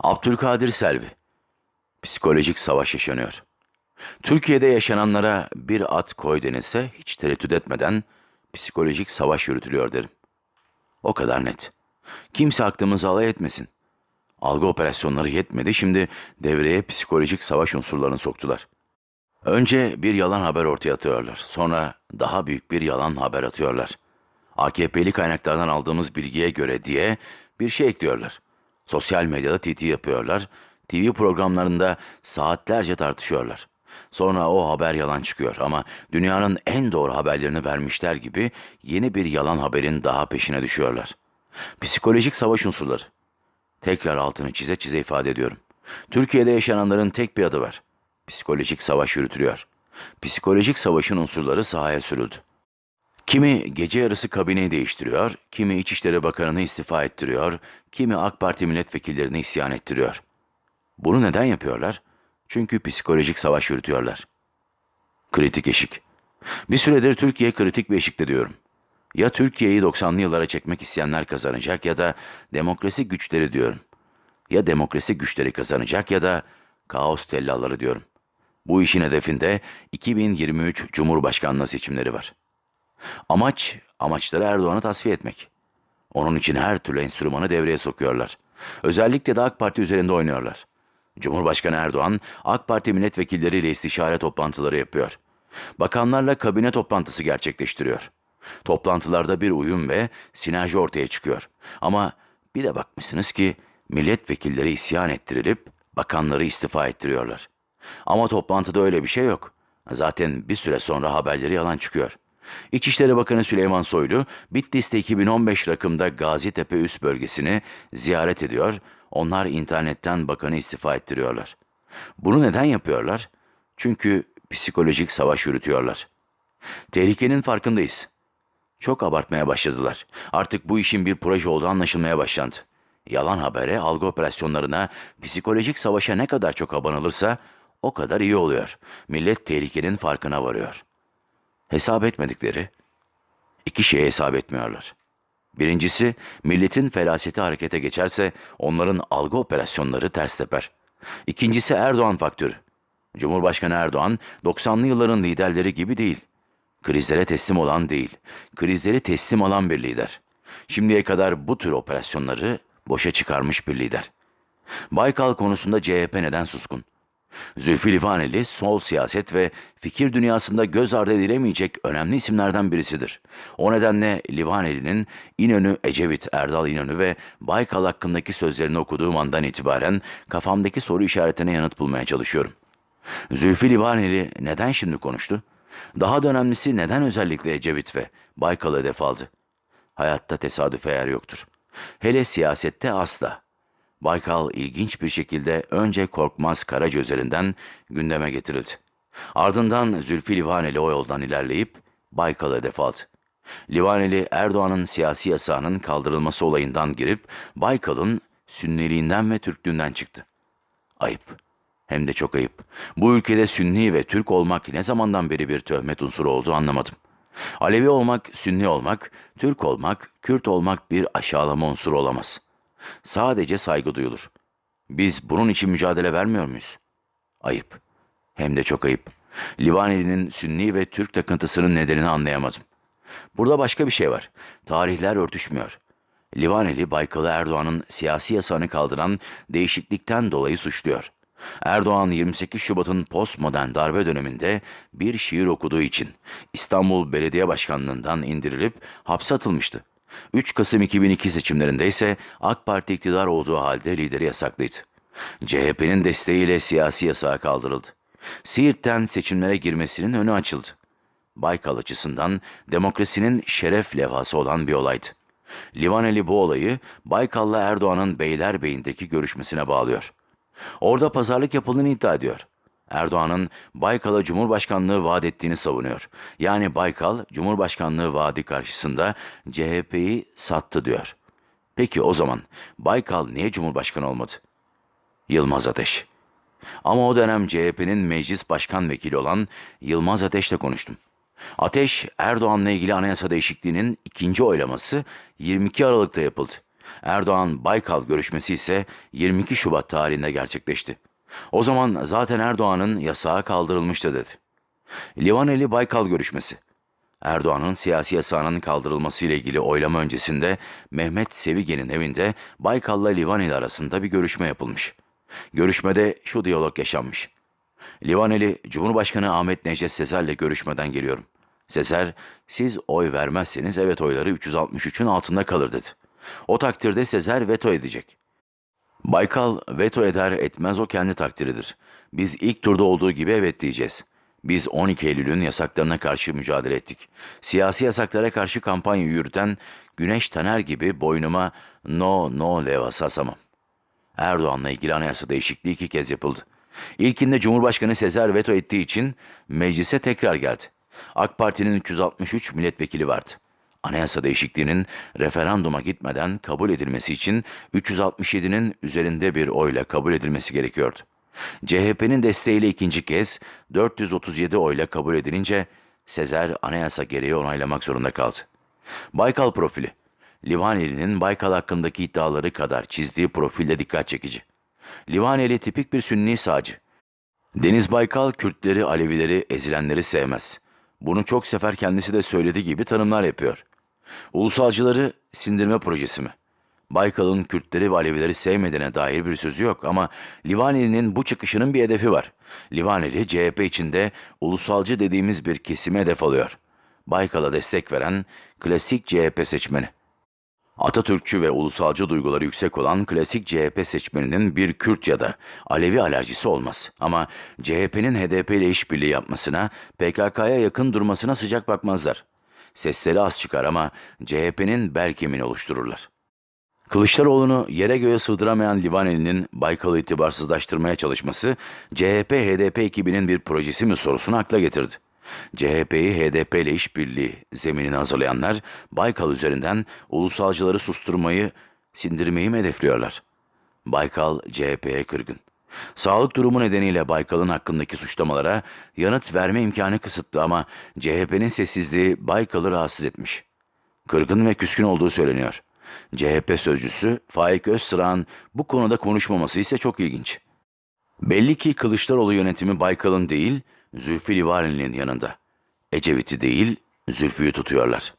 Abdülkadir Selvi Psikolojik savaş yaşanıyor. Türkiye'de yaşananlara bir at koy denilse hiç tereddüt etmeden psikolojik savaş yürütülüyor derim. O kadar net. Kimse aklımızı alay etmesin. Algı operasyonları yetmedi şimdi devreye psikolojik savaş unsurlarını soktular. Önce bir yalan haber ortaya atıyorlar. Sonra daha büyük bir yalan haber atıyorlar. AKP'li kaynaklardan aldığımız bilgiye göre diye bir şey ekliyorlar. Sosyal medyada TT yapıyorlar. TV programlarında saatlerce tartışıyorlar. Sonra o haber yalan çıkıyor ama dünyanın en doğru haberlerini vermişler gibi yeni bir yalan haberin daha peşine düşüyorlar. Psikolojik savaş unsurları. Tekrar altını çize çize ifade ediyorum. Türkiye'de yaşananların tek bir adı var. Psikolojik savaş yürütülüyor. Psikolojik savaşın unsurları sahaya sürüldü. Kimi gece yarısı kabineyi değiştiriyor, kimi İçişleri Bakanı'nı istifa ettiriyor, kimi AK Parti milletvekillerini isyan ettiriyor. Bunu neden yapıyorlar? Çünkü psikolojik savaş yürütüyorlar. Kritik eşik. Bir süredir Türkiye kritik bir eşikte diyorum. Ya Türkiye'yi 90'lı yıllara çekmek isteyenler kazanacak ya da demokrasi güçleri diyorum. Ya demokrasi güçleri kazanacak ya da kaos tellalları diyorum. Bu işin hedefinde 2023 Cumhurbaşkanlığı seçimleri var. Amaç, amaçları Erdoğan'ı tasfiye etmek. Onun için her türlü enstrümanı devreye sokuyorlar. Özellikle de AK Parti üzerinde oynuyorlar. Cumhurbaşkanı Erdoğan, AK Parti milletvekilleriyle istişare toplantıları yapıyor. Bakanlarla kabine toplantısı gerçekleştiriyor. Toplantılarda bir uyum ve sinerji ortaya çıkıyor. Ama bir de bakmışsınız ki milletvekilleri isyan ettirilip bakanları istifa ettiriyorlar. Ama toplantıda öyle bir şey yok. Zaten bir süre sonra haberleri yalan çıkıyor. İçişleri Bakanı Süleyman Soylu, Bitlis'te 2015 rakımda Gazitepe üst bölgesini ziyaret ediyor, onlar internetten bakanı istifa ettiriyorlar. Bunu neden yapıyorlar? Çünkü psikolojik savaş yürütüyorlar. Tehlikenin farkındayız. Çok abartmaya başladılar. Artık bu işin bir proje olduğu anlaşılmaya başlandı. Yalan habere, algı operasyonlarına, psikolojik savaşa ne kadar çok abanılırsa o kadar iyi oluyor. Millet tehlikenin farkına varıyor. Hesap etmedikleri iki şeye hesap etmiyorlar. Birincisi, milletin felaseti harekete geçerse onların algı operasyonları ters teper. İkincisi Erdoğan faktörü. Cumhurbaşkanı Erdoğan 90'lı yılların liderleri gibi değil. Krizlere teslim olan değil, krizleri teslim alan bir lider. Şimdiye kadar bu tür operasyonları boşa çıkarmış bir lider. Baykal konusunda CHP neden suskun? Zülfü Livaneli sol siyaset ve fikir dünyasında göz ardı edilemeyecek önemli isimlerden birisidir. O nedenle Livaneli'nin İnönü, Ecevit, Erdal İnönü ve Baykal hakkındaki sözlerini okuduğum andan itibaren kafamdaki soru işaretine yanıt bulmaya çalışıyorum. Zülfü Livaneli neden şimdi konuştu? Daha da önemlisi neden özellikle Ecevit ve Baykal'ı hedef aldı? Hayatta tesadüfe yer yoktur. Hele siyasette asla. Baykal ilginç bir şekilde önce Korkmaz Karaca üzerinden gündeme getirildi. Ardından Zülfü Livaneli o yoldan ilerleyip Baykal'ı hedef aldı. Livaneli Erdoğan'ın siyasi yasağının kaldırılması olayından girip Baykal'ın sünniliğinden ve Türklüğünden çıktı. Ayıp. Hem de çok ayıp. Bu ülkede Sünni ve Türk olmak ne zamandan beri bir töhmet unsuru olduğu anlamadım. Alevi olmak, Sünni olmak, Türk olmak, Kürt olmak bir aşağılama unsuru olamaz.'' Sadece saygı duyulur. Biz bunun için mücadele vermiyor muyuz? Ayıp. Hem de çok ayıp. Livaneli'nin Sünni ve Türk takıntısının nedenini anlayamadım. Burada başka bir şey var. Tarihler örtüşmüyor. Livaneli, Baykal'ı Erdoğan'ın siyasi yasağını kaldıran değişiklikten dolayı suçluyor. Erdoğan 28 Şubat'ın postmodern darbe döneminde bir şiir okuduğu için İstanbul Belediye Başkanlığından indirilip hapse atılmıştı. 3 Kasım 2002 seçimlerinde ise AK Parti iktidar olduğu halde lideri yasaklıydı. CHP'nin desteğiyle siyasi yasağı kaldırıldı. Siirt'ten seçimlere girmesinin önü açıldı. Baykal açısından demokrasinin şeref levhası olan bir olaydı. Livaneli bu olayı Baykal'la Erdoğan'ın Beylerbeyi'ndeki görüşmesine bağlıyor. Orada pazarlık yapıldığını iddia ediyor. Erdoğan'ın Baykal'a Cumhurbaşkanlığı vaat ettiğini savunuyor. Yani Baykal Cumhurbaşkanlığı vaadi karşısında CHP'yi sattı diyor. Peki o zaman Baykal niye Cumhurbaşkanı olmadı? Yılmaz Ateş. Ama o dönem CHP'nin meclis başkan vekili olan Yılmaz Ateş'le konuştum. Ateş, Erdoğan'la ilgili anayasa değişikliğinin ikinci oylaması 22 Aralık'ta yapıldı. Erdoğan Baykal görüşmesi ise 22 Şubat tarihinde gerçekleşti. O zaman zaten Erdoğan'ın yasağı kaldırılmıştı dedi. Livaneli Baykal görüşmesi. Erdoğan'ın siyasi yasağının kaldırılması ile ilgili oylama öncesinde Mehmet Sevigen'in evinde Baykal'la Livaneli arasında bir görüşme yapılmış. Görüşmede şu diyalog yaşanmış. Livaneli, Cumhurbaşkanı Ahmet Necdet Sezer'le görüşmeden geliyorum. Sezer, siz oy vermezseniz evet oyları 363'ün altında kalır dedi. O takdirde Sezer veto edecek. Baykal veto eder etmez o kendi takdiridir. Biz ilk turda olduğu gibi evet diyeceğiz. Biz 12 Eylül'ün yasaklarına karşı mücadele ettik. Siyasi yasaklara karşı kampanya yürüten Güneş Taner gibi boynuma no no levhası asamam. Erdoğan'la ilgili anayasa değişikliği iki kez yapıldı. İlkinde Cumhurbaşkanı Sezer veto ettiği için meclise tekrar geldi. AK Parti'nin 363 milletvekili vardı. Anayasa değişikliğinin referanduma gitmeden kabul edilmesi için 367'nin üzerinde bir oyla kabul edilmesi gerekiyordu. CHP'nin desteğiyle ikinci kez 437 oyla kabul edilince Sezer anayasa gereği onaylamak zorunda kaldı. Baykal profili Livaneli'nin Baykal hakkındaki iddiaları kadar çizdiği profille dikkat çekici. Livaneli tipik bir sünni sağcı. Deniz Baykal Kürtleri, Alevileri, ezilenleri sevmez. Bunu çok sefer kendisi de söylediği gibi tanımlar yapıyor. Ulusalcıları sindirme projesi mi? Baykal'ın Kürtleri ve Alevileri sevmediğine dair bir sözü yok ama Livaneli'nin bu çıkışının bir hedefi var. Livaneli, CHP içinde ulusalcı dediğimiz bir kesime hedef alıyor. Baykal'a destek veren klasik CHP seçmeni. Atatürkçü ve ulusalcı duyguları yüksek olan klasik CHP seçmeninin bir Kürt ya da Alevi alerjisi olmaz. Ama CHP'nin HDP ile işbirliği yapmasına, PKK'ya yakın durmasına sıcak bakmazlar. Sesleri az çıkar ama CHP'nin bel kemiğini oluştururlar. Kılıçdaroğlu'nu yere göğe sığdıramayan Livaneli'nin Baykal'ı itibarsızlaştırmaya çalışması, CHP-HDP ekibinin bir projesi mi sorusunu akla getirdi. CHP'yi HDP ile işbirliği zeminini hazırlayanlar Baykal üzerinden ulusalcıları susturmayı, sindirmeyi mi hedefliyorlar? Baykal CHP'ye kırgın. Sağlık durumu nedeniyle Baykal'ın hakkındaki suçlamalara yanıt verme imkanı kısıtlı ama CHP'nin sessizliği Baykal'ı rahatsız etmiş. Kırgın ve küskün olduğu söyleniyor. CHP sözcüsü Faik Öztırağ'ın bu konuda konuşmaması ise çok ilginç. Belli ki Kılıçdaroğlu yönetimi Baykal'ın değil, Zülfü Livaneli'nin yanında. Ecevit'i değil, Zülfü'yü tutuyorlar.